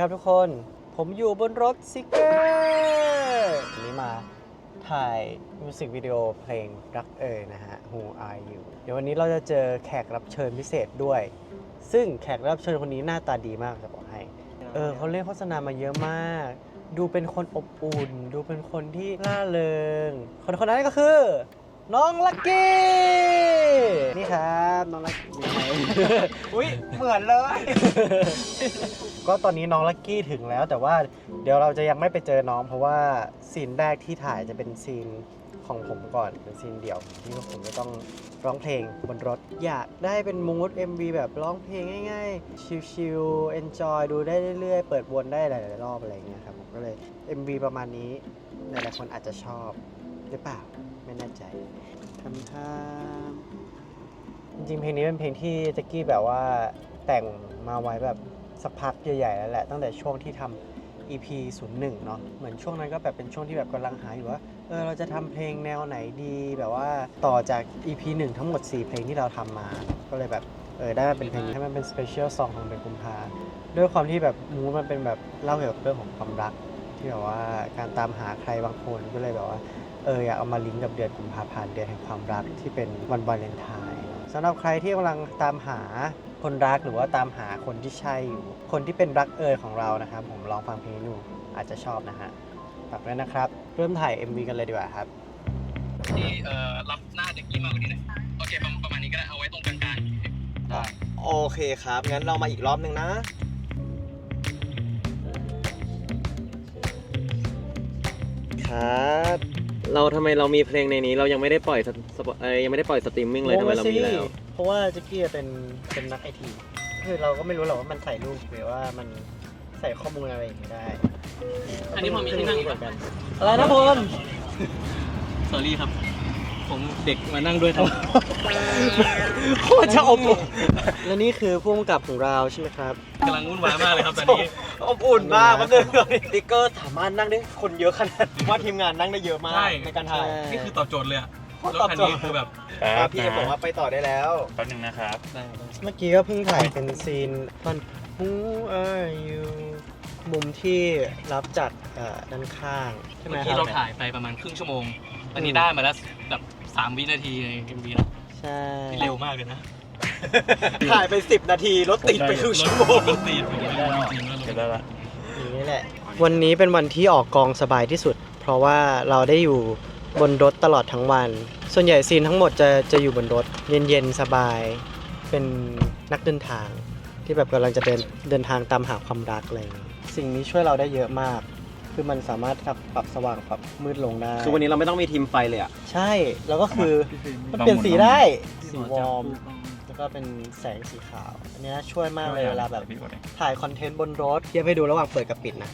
ครับทุกคน ผมอยู่บนรถซิกเกอร์วันนี้มาถ่ายมิวสิกวิดีโอเพลงรักเอ่ยนะฮะ Who Are You เดี๋ยววันนี้เราจะเจอแขกรับเชิญพิเศษด้วย ซึ่งแขกรับเชิญคนนี้หน้าตาดีมากจะบอกให้ เออเขาเล่นโฆษณามาเยอะมาก ดูเป็นคนอบอุ่น ดูเป็นคนที่ล่าเริง คนคนนั้นก็คือ น้องลักกี้ นี่ครับน้องลักกี้อุ้ยเหมือนเลย ก็ตอนนี้น้องลักกี้ถึงแล้ว แต่ว่าเดี๋ยวเราจะยังไม่ไปเจอน้อง เพราะว่าซีนแรกที่ถ่ายจะเป็นซีนของผมก่อนเป็นซีนเดี่ยวที่ว่าผมจะต้องร้องเพลงบนรถ อยากได้เป็นมูด MV แบบร้องเพลงง่ายๆ ชิลๆ enjoy ดูได้เรื่อยๆ เปิดวนได้หลายๆรอบอะไรอย่างเงี้ยครับผมก็เลย MV ประมาณนี้หลายๆคนอาจจะชอบหรือเปล่า ไม่แน่ใจทำท่า จริงๆเพลงนี้เป็นเพลงที่แจ็กกี้แบบว่าแต่งมาไว้แบบสักพักใหญ่ๆแล้วแหละ ตั้งแต่ช่วงที่ทำ EP 01เนาะเหมือนช่วงนั้นก็แบบเป็นช่วงที่แบบกำลังหาอยู่ว่าเออเราจะทำเพลงแนวไหนดีแบบว่าต่อจาก EP 1 ทั้งหมด 4 เพลงที่เราทำมา ก็เลยแบบเออได้มาเป็นเพลงนี้ให้มันเป็นสเปเชียลซองของเดือนกุมภาด้วยความที่แบบมูมันเป็นแบบเล่าเกี่ยวกับเรื่องของความรัก ที่แบบว่าการตามหาใครบางคนก็เลยแบบว่าเอออยากเอามาลิงก์กับเดือนกุมภาพันธ์เดือนแห่งความรักที่เป็นวันวาเลนไทน์ สำหรับใครที่กำลังตามหาคนรักหรือว่าตามหาคนที่ใช่อยู่ คนที่เป็นรักเอยของเรานะครับ ผมลองฟังเพลงนี้ดูอาจจะชอบนะฮะฝากด้วยนะครับ เริ่มถ่าย MV กันเลยดีกว่าครับที่เอ่อรับหน้าแจ็กกี้มากกว่านี้หน่อยโอเคประประมาณนี้ก็ได้เอาไว้ตรงกลางๆได้โอเคครับ งั้นเรามาอีกรอบหนึ่งนะครับ เราทำไมเรามีเพลงในนี้ เรายังไม่ได้ปล่อยสสปเอ้ยยังไม่ได้ปล่อยสตรีมมิ่งเลยทำไมเรามีแล้ว เพราะว่าแจ็กกี้เป็นเป็นนักไอทีคือเราก็ไม่รู้หรอกว่ามันใส่รูปหรือว่ามันใส่ข้อมูลอะไรอย่างนี้ได้อันนี้พอมีที่นั่งอีกเหไหมมือนกัน อะไรนะพล สอรี่ครับ ผมเด็กมานั่งด้วยครับ โคตรจะอบอุ่นและนี่คือผู้กำกับของเราใช่ไหมครับกำลังวุ่นวายมากเลยครับตอนนี้ อบอุ่นมากมันเลยสติ๊กเกอร์สามารถนั่งได้คนเยอะขนาดว่าทีมงานนั่งได้เยอะมากใช่ ในการถ่ายนี่คือตอบโจทย์เลยอะโคตรรถตอบคันโจทย์นี้คือแบบอะพี่เอ็มบอกว่าไปต่อได้แล้ว แป๊บนึงนะครับได้เมื่อกี้ก็เพิ่งถ่ายเป็นซีนตอน Who are you มุมที่รับจากเอ่อด้านข้างใช่ไหมเมื่อคกี้รับ เราถ่ายไปประมาณครึ่งชั่วโมงตอนนี้ได้มาแล้วแบบ สามวินาทีใน MV นะใช่ที่เร็วมากเลยนะถ่ายไป 10 นาที รถติดไปครึ่งชั่วโมงรถตีดผมไม่ได้จริงเสร็จแล้แล้ววละอย่างนี้แหละ วันนี้เป็นวันที่ออกกองสบายที่สุด เพราะว่าเราได้อยู่บนรถตลอดทั้งวัน ส่วนใหญ่ซีนทั้งหมดจะจะอยู่บนรถ เย็นๆ สบาย เป็นนักเดินทาง ที่แบบกำลังจะเดินเดินทางตามหาความรักอะไรอย่างนี้สิ่งนี้ช่วยเราได้เยอะมาก คือมันสามารถปรับปรับสว่างปรับมืดลงได้คือวันนี้เราไม่ต้องมีทีมไฟเลยอะ ใช่ แล้วก็คือมันเปลี่ยนสีได้ สีวอร์ม แล้วก็เป็นแสงสีขาว อันเนี้ยช่วยมากเลยเวลาแบบพี่กดเองถ่ายคอนเทนต์บนรถเทียบให้ดูระหว่างเปิดกับปิดนะ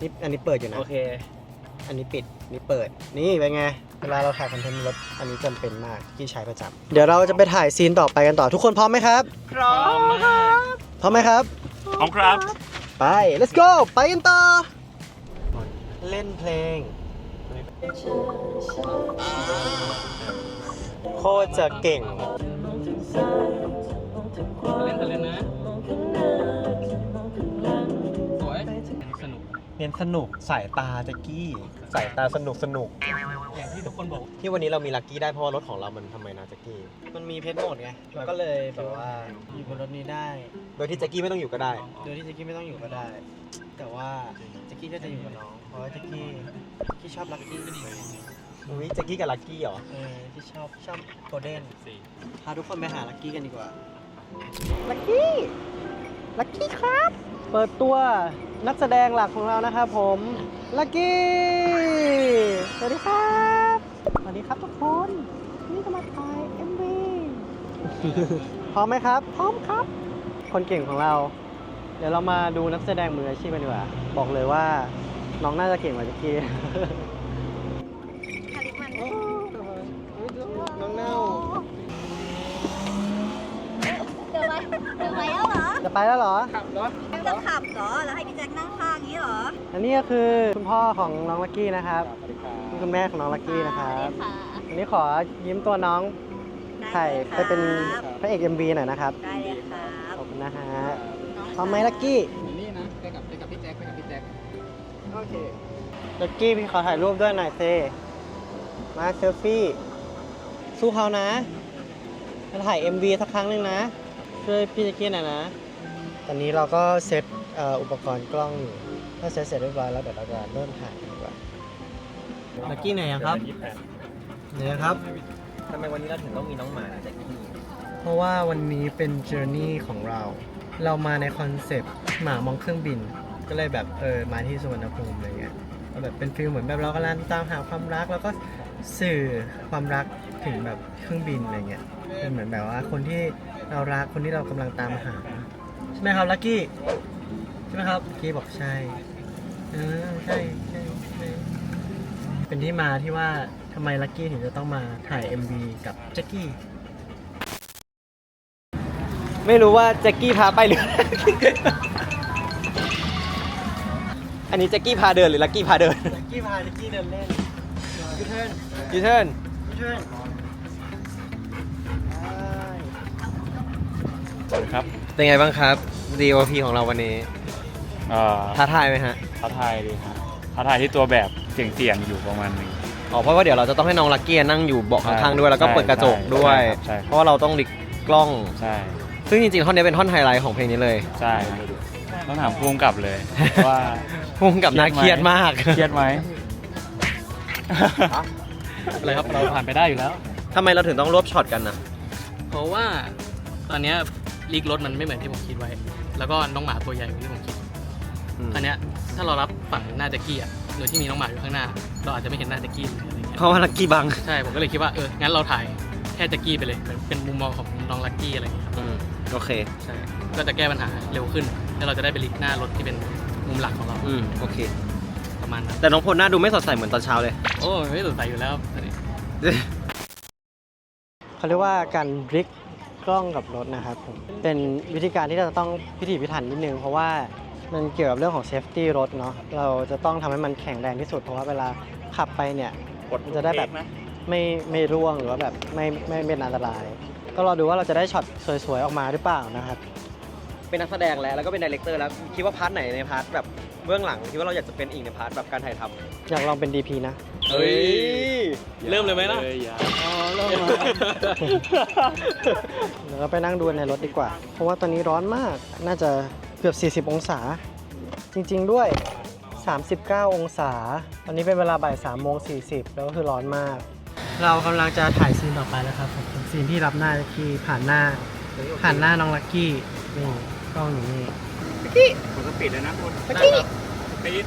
นี่อันนี้เปิดอยู่นะ โอเค อันนี้ปิด นี่เปิด นี่เป็นไง เวลาเราถ่ายคอนเทนต์บนรถ อันนี้จำเป็นมากที่ใช้ประจำเดี๋ยวเราจะไปถ่ายซีนต่อไปกันต่อ ทุกคนพร้อมไหมครับ พร้อมมากพร้อมไหมครับ พร้อมครับ ไป let's go ไปกันต่อ เล่นเพลง โคตรจะเก่ง เล่นเล่นนะ สวย สนุก เน้นสนุกสายตาแจ็กกี้สายตาสนุกสนุก อย่างที่ทุกคนบอก ที่วันนี้เรามีลัคกี้ได้เพราะว่ารถของเรามันทำไมนะแจ็กกี้ มันมีเพชรโหมดไงก็เลยแบบว่าอยู่บนรถนี้ได้ โดยที่แจ็กกี้ไม่ต้องอยู่ก็ได้ โดยที่แจ็กกี้ไม่ต้องอยู่ก็ได้ แต่ว่าแจ็ กกี้ก็จะอยู่กับน้อง เพราะว่าแจ็กกี้ที่ชอบลักกี้อุ้ยแจ็กกี้กับลัคกี้เหรอ เออที่ชอบชอบโกลเด้นพาทุกคนไปหาลักกี้กันดีกว่าลักกี้ ลักกี้ครับ เปิดตัวนักแสดงหลักของเรานะครับผม ลักกี้ สวัสดีครับ สวัสดีครับทุกคน นี่จะมาถ่ายเอ็มวีพร้อมไหมครับ พร้อมครับ คนเก่งของเรา เดี๋ยวเรามาดูนักแสดงมืออาชีพกันดีกว่า บอกเลยว่าน้องน่าจะเก่งกว่าแจ็กกี้น้องเน่าเดินไปเดินไปแล้วเหรอจะไปแล้วเหรอยังจะขับเหรอ แล้วให้พี่แจ็คนั่งข้างนี้เหรออันนี้ก็คือคุณพ่อของน้องลักกี้นะครับนี่คุณแม่ของน้องลักกี้นะครับค่ะอันนี้ขอยิ้มตัวน้องได้ถ่ายเลยไปเป็นครับพระเอก MV หน่อยนะครับ ได้เลยครับ ขอบคุณนะฮะน้อง พร้อมไหมลักกี้ นี่นะไปกับไปกับพี่แจ็คเคลักกี้พี่ขอถ่ายรูปด้วยหน่อยเซมาเซลฟี่ สู้เขานะมาถ่าย MV สักครั้งหนึ่งนะ ช่วยพี่แจ็กกี้หน่อยนะ ตอนนี้เราก็เซตเอ่ออุปกรณ์กล้องอยู่ถ้าเซตเสร็จเรียบร้อยแล้วเดี๋ยวเราจะเริ่มถ่ายกันดีกว่าลักกี้ไหนอะครับไหนอะครับทำไมวันนี้เราถึงต้องมีน้องหมาแจ็คกี้เพราะว่าวันนี้เป็น journey ของเรา เรามาในคอนเซปต์หมามองเครื่องบิน ก็เลยแบบเออมาที่สุวรรณภูมิอะไรเงี้ยก็แบบเป็นฟิลเหมือนแบบเรากำลังตามหาความรัก แล้วก็สื่อความรักถึงแบบเครื่องบินอะไรเงี้ยเป็นเหมือนแบบว่าคนที่เรารักคนที่เรากำลังตามหา ใช่ไหมครับลักกี้ใช่ไหมครับลักกี้บอกใช่เออใช่ใช่ใช่เป็นที่มาที่ว่าทำไมลักกี้ถึงจะต้องมาถ่าย MV กับแจ็คกี้ ไม่รู้ว่าแจ็คกี้พาไปหรือ อันนี้แจ็คกี้พาเดินหรือลักกี้พาเดินลักกี้พาลักกี้เดินเล่นยูเทิร์นยูเทิร์น ยูเทิร์นครับเป็นไงบ้างครับ DOP ของเราวันนี้ เอ่อท้าทายไหมฮะ ท้าทายดีครับท้าทายที่ตัวแบบเสี่ยงๆอยู่ประมาณหนึง อ๋อ เพราะว่าเดี๋ยวเราจะต้องให้น้องลักกี้นั่งอยู่เบาะข้างๆด้วย แล้วก็ใช่เปิดกระจกด้วย ใช่ครับใช่เพราะว่าเราต้องลิกกล้อง ใช่ ซึ่งจริงๆท่อนนี้เป็นท่อนไฮไลท์ของเพลงนี้เลยใช่ต้องถามพุ่มกับเลยว่าพุ่งกับน่าเครียดมาก เครียดไหม อะไรครับเราผ่านไปได้อยู่แล้ว ทำไมเราถึงต้องรวบช็อตกันนะเพราะว่าตอนเนี้ยลีกรถมันไม่เหมือนที่ผมคิดไว้ แล้วก็น้องหมาตัวใหญ่กว่าที่ผมคิดอันเนี้ยถ้าเรารับฝั่งหน้าแจ็กกี้อะโดยที่มีน้องหมาอยู่ข้างหน้า เราอาจจะไม่เห็นหน้าแจ็กกี้เลยอะไรเงี้ยเพราะว่าลักกี้บัง ใช่ผมก็เลยคิดว่าเอองั้นเราถ่ายแค่แจ็กกี้ไปเลยเป็นเป็นมุมมองของน้องลักกี้อะไรเงี้ยครับอืม โอเค ใช่ก็จะแก้ปัญหาเร็วขึ้น แล้วเราจะได้ไปลิกหน้ารถที่เป็นมุมหลักของเราอืมโอเค ประมาณนั้นแต่น้องพลหน้าดูไม่สดใสเหมือนตอนเช้าเลย โอ้ไม่สนใจอยู่แล้วอันนี้เขาเรียกว่าการบลิกกล้องกับรถนะครับผมเป็นวิธีการที่เราจะต้องพิถีพิถันนิดนึง เพราะว่ามันเกี่ยวกับเรื่องของเซฟตี้รถเนาะเราจะต้องทำให้มันแข็งแรงที่สุด เพราะว่าเวลาขับไปเนี่ย มันจะได้แบบ ไม่ไม่ร่วงหรือว่าแบบไม่ไม่ไม่เป็นอันตราย ก็รอดูว่าเราจะได้ช็อตสวยๆออกมาหรือเปล่านะครับเป็นนักแสดงแล้วแล้วก็เป็นดีเลกเตอร์แล้วคิดว่าพาร์ทไหนในพาร์ทแบบเบื้องหลังคิดว่าเราอยากจะเป็นอีกในพาร์ทแบบการถ่ายทำอยากลองเป็น DP นะเฮ้ยเริ่มเลยไหมล่ะอย่าอ๋อเริ่มมาเดี๋ยวเราไปนั่งดูในรถดีกว่า เพราะว่าตอนนี้ร้อนมากน่าจะเกือบ 40 องศา จริง ๆ ด้วย 39 องศา ตอนนี้เป็นเวลาบ่าย3โมง40 แล้วก็คือร้อนมาก เรากำลังจะถ่ายซีนต่อไปแล้วครับผมเป็นซีนที่รับหน้าลักกี้ผ่านหน้า ผ่านหน้าน้องลักกี้นี่กล้องอยู่นี่ผมก็ปิดแล้วนะคุณลักกี้ปิด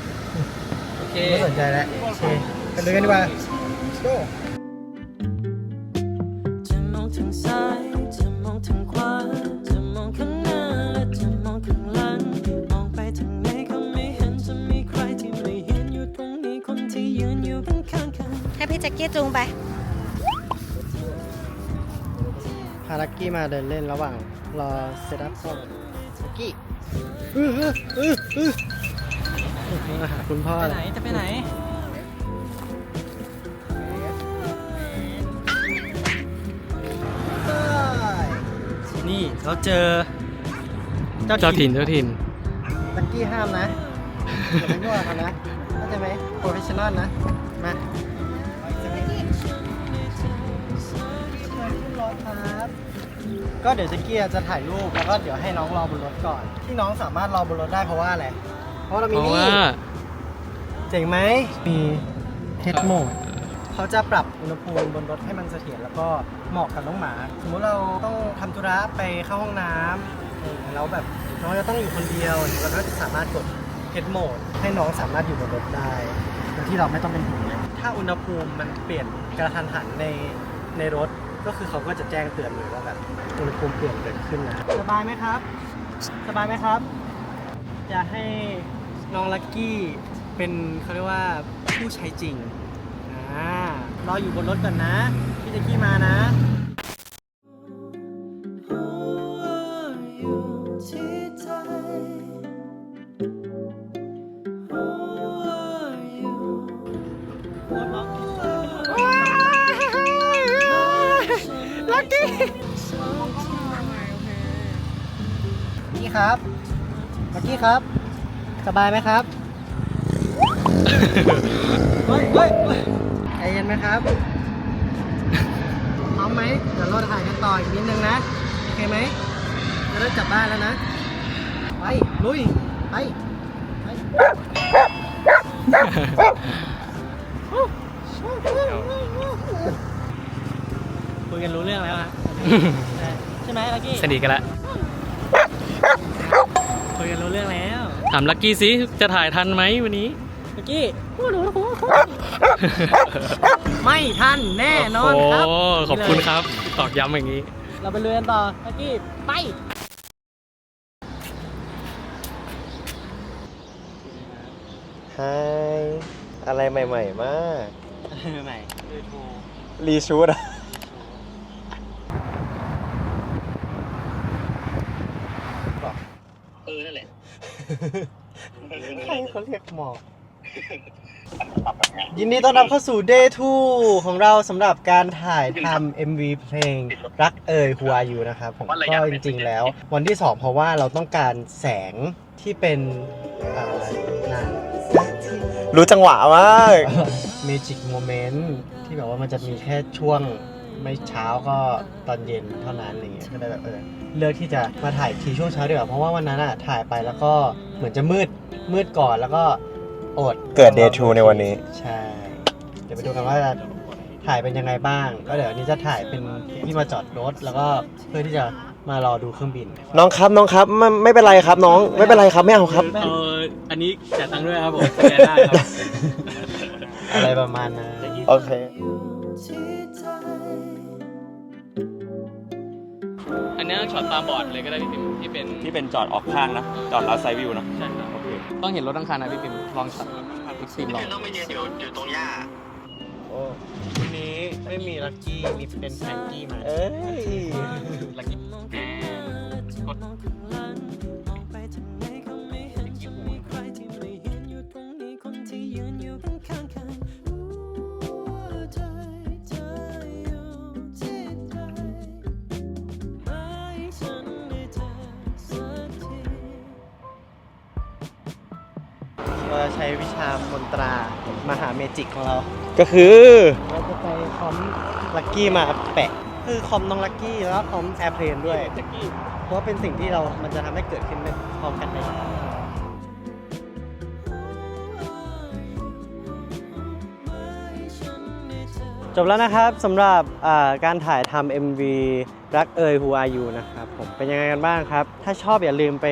โอเค ไม่สนใจแล้วโอเคไปดูกันดีกว่า go จะมองทางซ้าย จะมองทางขวา จะมองข้างหน้า และจะมองข้างหลัง มองไปทางไหนก็ไม่เห็นจะมีใครที่ไม่เห็นอยู่ตรงนี้คนที่ยืนอยู่ข้างข้างๆกัน ให้พี่แจ็คกี้จูงไป พาลักกี้มาเดินเล่นระหว่างรอเซตอัพกล้องลักกี้อื้ออื้ออื้ออื้อมาหาคุณพ่อไปเลไหนยจะไปไหนนี่เราเจอเจ้าถิ่นเจ้าถิ่นลักกี้ห้ามนะอย่าไปยั่วเขานะเข้าใจไหมโปรเฟชชั่นอลนะ มา ขึ้นรถครับ ก็เดี๋ยวแจ็กกี้จะถ่ายรูปแล้วก็เดี๋ยวให้น้องรอบนรถก่อน ที่น้องสามารถรอบนรถได้เพราะว่าอะไร เพราะเราเพมีราะนี่ว่า เจ๋งไหมมีเฮดโหมดเขาจะปรับอุณหภูมิบนรถให้มันเสถียรแล้วก็เหมาะกับน้องหมา สมมุติเราต้องทำธุระไปเข้าห้องน้ำเออแล้วแบบน้องจะต้องอยู่คนเดียวเราก็จะสามารถกดเฮดโหมดให้น้องสามารถอยู่บนรถได้โดยที่เราไม่ต้องเป็นห่วงเลยถ้าอุณหภูมิมันเปลี่ยนกระทันหันในในรถ ก็คือเขาก็จะแจ้งเตือนเลยว่าแบบอุณหภูมิเปลี่ยนเกิดขึ้นนะสบายไหมครับ สบายไหมครับ อยากให้น้องลักกี้เป็นเขาเรียกว่าผู้ใช้จริงอ่ารออยู่บนรถก่อนนะพี่จะกี้มานะ ครับลักกี้ครับ สบายไหมครับเฮ้ยเฮ้ยเฮ้ยใจเย็นไหมครับพร้อมไหมเดี๋ยวเราถ่ายกันต่ออีกนิดนึงนะ โอเคไหมจะได้กลับบ้านแล้วนะ ไป ลุย ไป ไปคุยกันรู้เรื่องแล้วฮะใช่ไหมลักกี้สนิทกันละคุย กันรู้เรื่องแล้วถามลักกี้สิจะถ่ายทันไหมวันนี้ลักกี้ไม่ทันแน่นอนครับ โอ้ขอบคุณครับ ตอกย้ำอย่างนี้ เราไปเรียนต่อลักกี้ไปฮายอะไรใหม่ๆมากใหม่รีชูดอะ เออ นั่นแหละ ใครเขาเรียก หมอก ยินดีต้อนรับเข้าสู่ Day 2 ของเราสำหรับการถ่ายทำ MV เพลงรักเอ่ยหัวอยู่นะครับผมก็จริงๆแล้ว วันที่ 2 เพราะว่าเราต้องการแสงที่เป็นอะไรนะรู้จังหวะมาก เมจิกโมเมนต์ที่แบบว่ามันจะมีแค่ช่วงไม่เช้าก็ตอนเย็นเท่านั้นอะไรเงี้ยก็เลยแบบเออเลือกที่จะมาถ่ายทีช่วงเช้าดีกว่าเพราะว่าวันนั้นอะถ่ายไปแล้วก็เหมือนจะมืด มืดก่อนแล้วก็อดเกิด Day 2ในวันนี้ ใช่ เดี๋ยวไปดูกันว่าจะถ่ายเป็นยังไงบ้าง ก็เดี๋ยววันนี้จะถ่ายเป็นที่มาจอดรถ แล้วก็เพื่อที่จะมารอดูเครื่องบิน น้องครับน้องครับไม่ไม่เป็นไรครับน้องไม่เป็นไรครับไม่เอาครับ เอออันนี้จ่ายตังค์ด้วยครับผมสแกนได้ครับ อะไรประมาณนั้น โอเค อันนี้ช็อตตาบอดเลยก็ได้พี่ปิมที่เป็นที่เป็นจอดออกข้างนะ จอดรับไซด์วิวนะ ใช่ครับ ต้องเห็นรถทั้งคันนะพี่ปิมลองช็อตอีกสิบลองโอ้วันนี้ไม่มีลักกี้มีเป็นแฟรงกี้มา เอ้ยลักกี้กด วิชามนตรามหาเมจิกของเราก็คือเราจะไปคอมลักกี้มาแปะ คือคอมน้องลักกี้แล้วก็คอมแอร์เพลนด้วย เพราะว่าเป็นสิ่งที่เรา มันจะทำให้เกิดขึ้นได้พร้อมกันได้จบแล้วนะครับสำหรับอ่าการถ่ายทำ MV รักเอ่ย Who Are You นะครับผมเป็นยังไงกันบ้างครับ ถ้าชอบอย่าลืมไป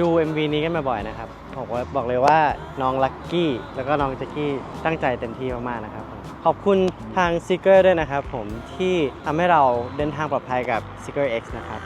ดู MV นี้กันมาบ่อยนะครับบอกว่าบอกเลยว่าน้องลักกี้แล้วก็น้องแจ็กกี้ตั้งใจเต็มที่มากๆนะครับผมขอบคุณทางซิกเกอร์ด้วยนะครับผมที่ทำให้เราเดินทางปลอดภัยกับซิกเกอร์ X นะครับ